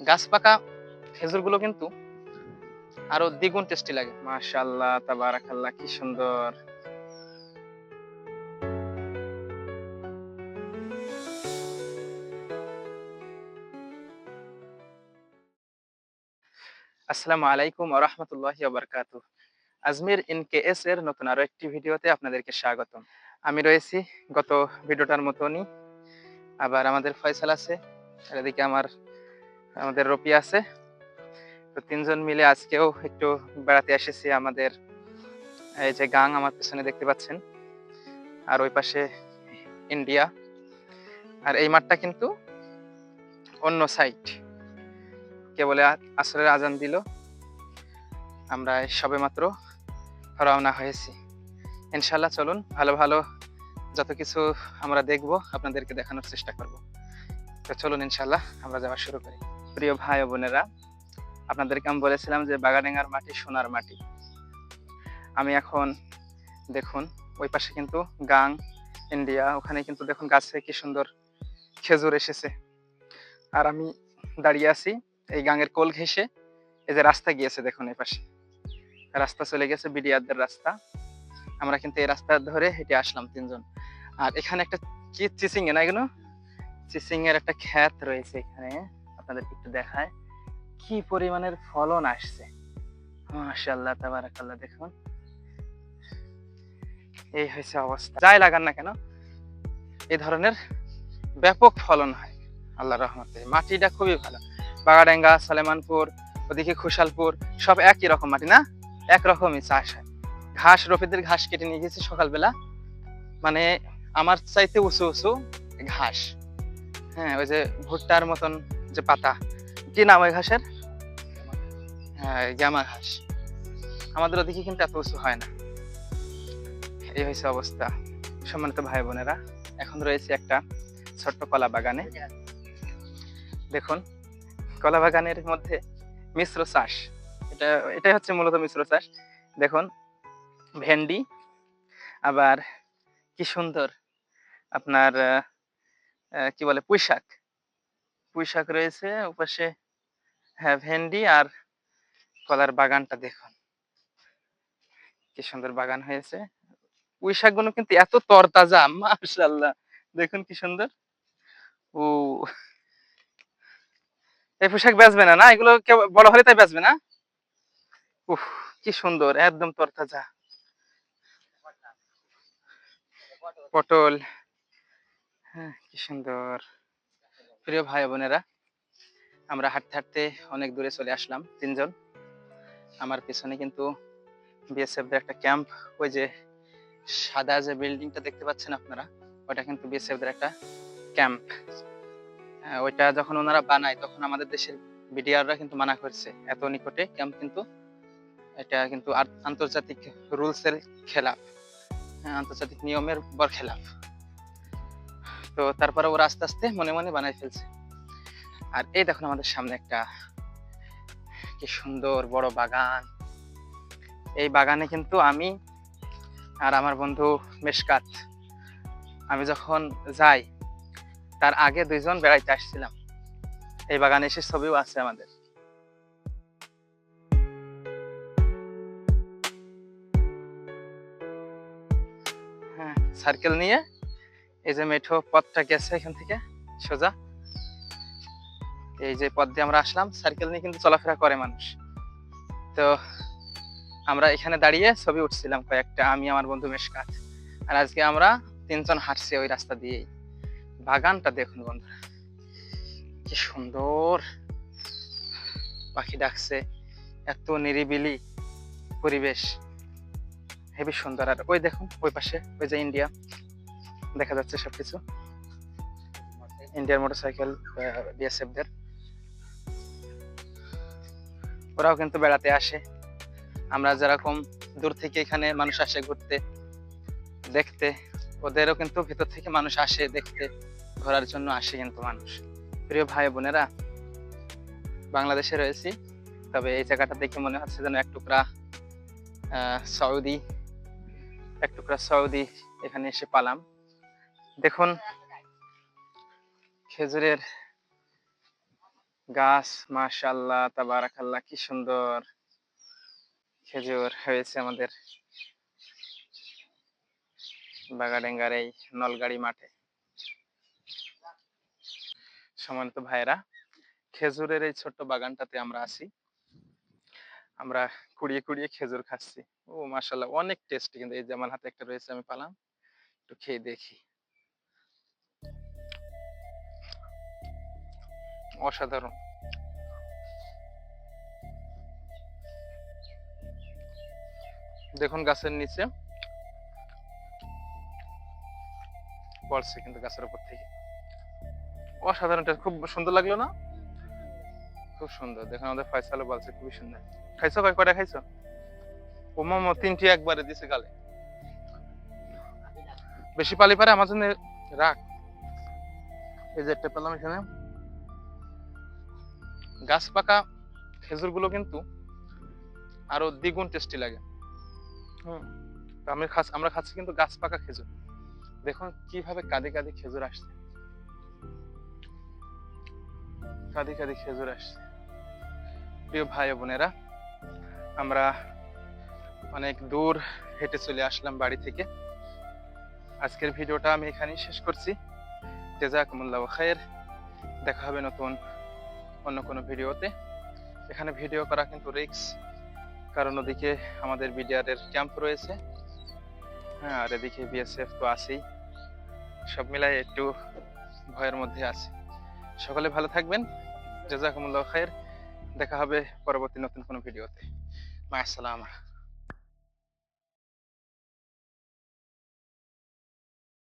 গাছ পাকা, খেজুরগুলো কিন্তু আরও দ্বিগুণ টেস্টি লাগে। মাশাআল্লাহ, তাবারাকাল্লাহ, কি সুন্দর। আসসালামু আলাইকুম ওয়া বারাকাতুহু। আজমির ইন কেএস এর নতুন আরও একটি ভিডিওতে আপনাদেরকে স্বাগতম। আমি রয়েছি গত ভিডিওটার মতনই, আবার আমাদের ফয়সাল আছে। এদিকে আমার আমাদের রপি আছে। তো তিনজন মিলে আজকেও একটু বেড়াতে এসেছি আমাদের, এই যে গাং আমার পেছনে দেখতে পাচ্ছেন। আর ওই পাশে ইন্ডিয়া। আর এই মাঠটা কিন্তু অন্য সাইড কেবলে আ- আসরের আজান দিল। আমরা সবে মাত্র রওনা হয়েছি। ইনশাল্লাহ চলুন, ভালো ভালো যত কিছু আমরা দেখব, আপনাদেরকে দেখানোর চেষ্টা করব। তো চলুন ইনশাল্লাহ আমরা যাওয়া শুরু করি। প্রিয় ভাই বোনেরা, আপনাদেরকে আমি বলেছিলাম যে বাগাডেঙ্গার মাটি সোনার মাটি। আমি এখন দেখুন, ওই পাশে কিন্তু গাং, ইন্ডিয়া, ওখানে কিন্তু দেখুন গাছে কি সুন্দর খেজুর এসেছে। আর আমি দাঁড়িয়ে আছি এই গাঙের কোল ঘেঁষে, এই যে রাস্তা গিয়েছে দেখুন এই পাশে। রাস্তা চলে গেছে বিডিআরদের রাস্তা। আমরা কিন্তু এই রাস্তা ধরে হেঁটে আসলাম তিনজন। আর এখানে একটা কি চিসিং এ না এগুলো? চিসিং এর একটা খ্যাত রয়েছে এখানে। আপনাদের একটু দেখায়, কি পরিমাণের ফলন আসছে। মাশাআল্লাহ, তাবারাকাল্লাহ, দেখুন। এই হয়েছে অবস্থা। যাই লাগান না কেন এই ধরনের ব্যাপক ফলন হয়। আল্লাহ রহমতে। মাটিটা খুবই ভালো। বাগাডাঙ্গা, সালেমানপুর, ওদিকে খুশালপুর, সব একই রকম মাটি না? একরকমই চাষ হয়। ঘাস, রফিদের ঘাস কেটে নিয়ে গেছি সকালবেলা। মানে আমার চাইতে উঁচু উঁচু ঘাস। হ্যাঁ ওই যে ভুট্টার মতন যে পাতা। কি নাম ওই ঘাসের? হ্যাঁ জামা ঘাস। আমাদের ওদিকে কিন্তু এত উঁচু হয় না। এই হয়েছে অবস্থা। সম্মানিত ভাই বোনেরা, এখন রয়েছে একটা ছোট্ট কলা বাগানে। দেখুন, কলা বাগানের মধ্যে মিশ্র চাষ। এটা, এটাই হচ্ছে মূলত মিশ্র চাষ। দেখুন, ভেন্ডি, আবার কি সুন্দর আপনার কি বলে পুঁই শাক পুঁই শাক রয়েছে, ওপাশে হ্যাঁ ভেন্ডি আর কলার বাগানটা দেখুন। কি সুন্দর বাগান হয়েছে। পুঁই শাকগুলো কিন্তু এত তরতাজা, মাশাআল্লাহ। দেখুন কি সুন্দর। ও, এই পোশাক বেচবে না না? এগুলো বড় হলে তাই বেচবে না? উফ, কি সুন্দর, একদম তরতাজা। পটল। হ্যাঁ কি সুন্দর। প্রিয় ভাই বোনেরা, আমরা হাঁটতে হাঁটতে অনেক দূরে চলে আসলাম তিনজন। আমার পিছনে কিন্তু বিএসএফ একটা ক্যাম্প, ওই যে সাদা যে বিল্ডিংটা দেখতে পাচ্ছেন আপনারা, ওটা কিন্তু বিএসএফ একটা ক্যাম্প। ওইটা যখন ওনারা বানায়, তখন আমাদের দেশের বিডিআররা কিন্তু মানা করছে। এত নিকটে ক্যাম্প কিন্তু, এটা কিন্তু আন্তর্জাতিক রুলসের খেলাফ আন্তর্জাতিক নিয়মের বর খেলাফ তো তারপরে ওরা আস্তে আস্তে মনে মনে বানাই ফেলছে। আর এই দেখুন আমাদের সামনে একটা কি সুন্দর বড় বাগান। এই বাগানে কিন্তু আমি আর আমার বন্ধু মেশকাত, আমি যখন যাই, তার আগে দুইজন বেড়াইতে আসছিলাম। এই বাগানে এসে ছবিও আছে আমাদের। হ্যাঁ সার্কেল নিয়ে এই যে মেঠো পথটা গেছে এখান থেকে, সোজা। এই যে পথ দিয়ে আমরা আসলাম সার্কেল নিয়ে কিন্তু চলাফেরা করে মানুষ। তো আমরা এখানে দাঁড়িয়ে ছবি উঠছিলাম কয়েকটা, আমি, আমার বন্ধু মেশকাত। আর আজকে আমরা তিনজন হাঁটছি ওই রাস্তা দিয়েই। বাগানটা দেখুন বন্ধুরা, কি সুন্দর। পাখি ডাকছে, এত নিরিবিলি পরিবেশ। হেবি সুন্দর। আর ওই দেখুন, ওই পাশে, ওই যে ইন্ডিয়া দেখা যাচ্ছে সবকিছু। ইন্ডিয়ার মোটরসাইকেল বিএসএফ দের ওরাও কিন্তু বেড়াতে আসে। আমরা যেরকম দূর থেকে এখানে মানুষ আসে ঘুরতে, দেখতে, ওদেরও কিন্তু ভিতর থেকে মানুষ আসে দেখতে, ঘোরার জন্য আসে কিন্তু মানুষ। প্রিয় ভাই বোনেরা, বাংলাদেশে রয়েছি, তবে এই জায়গাটা দেখে মনে হচ্ছে যেন এক টুকরা সৌদি, এক টুকরা সৌদি এখানে এসে পালাম। দেখুন, খেজুরের গাছ, মাশাআল্লাহ, তাবারাকাল্লাহ, কি সুন্দর খেজুর হয়েছে আমাদের বাগাডেঙ্গার এই নলগাড়ি মাঠে। সম্মানিত ভাইরা খেজুরের এই ছোট্ট বাগানটাতে আমরা আছি। আমরা কুড়িয়ে কুড়িয়ে খেজুর খাচ্ছি। ও মাশাআল্লাহ, অনেক টেস্টি কিন্তু এই যে আমার হাতে একটা রয়েছে, আমি পালাম, একটু খেয়ে দেখি। অসাধারণ। দেখুন গাছের নিচে। পড়ছে কিন্তু গাছের উপর থেকে। অসাধারণ খুব সুন্দর লাগল না? খুব সুন্দর, দেখুন আমাদের ফয়সালও বলছে খুবই সুন্দর। খাইছো কয় কয়টা খাইছো? ও মোমো তিনটি একবারে দিছে গালে। বেশি পালি পারে, আমার জন্য রাখ। এই যে একটা পেলাম এখানে। গাছ পাকা খেজুরগুলো কিন্তু আরও দ্বিগুণ টেস্টি লাগে। হুম। তো আমি খাস আমরা খাচ্ছি কিন্তু গাছ পাকা খেজুর। দেখুন কীভাবে কাঁদি কাঁদি খেজুর আসছে। কাঁদি কাঁদি খেজুর আসছে। প্রিয় ভাই বোনেরা, আমরা অনেক দূর হেঁটে চলে আসলাম বাড়ি থেকে। আজকের ভিডিওটা আমি এখানেই শেষ করছি। জেজাকুমুল্লাহ খায়ের দেখা হবে নতুন অন্য কোনো ভিডিওতে। এখানে ভিডিও করা কিন্তু রিক্স কারণ ওদিকে আমাদের বিডিআর এর ক্যাম্প রয়েছে। হ্যাঁ আর এদিকে বিএসএফ তো আছেই। সব মিলাই একটু ভয়ের মধ্যে আছে। সকলে ভালো থাকবেন। জাজাকুমুল্লাহ খায়ের। দেখা হবে পরবর্তী নতুন কোনো ভিডিওতে। মা, আসসালামা।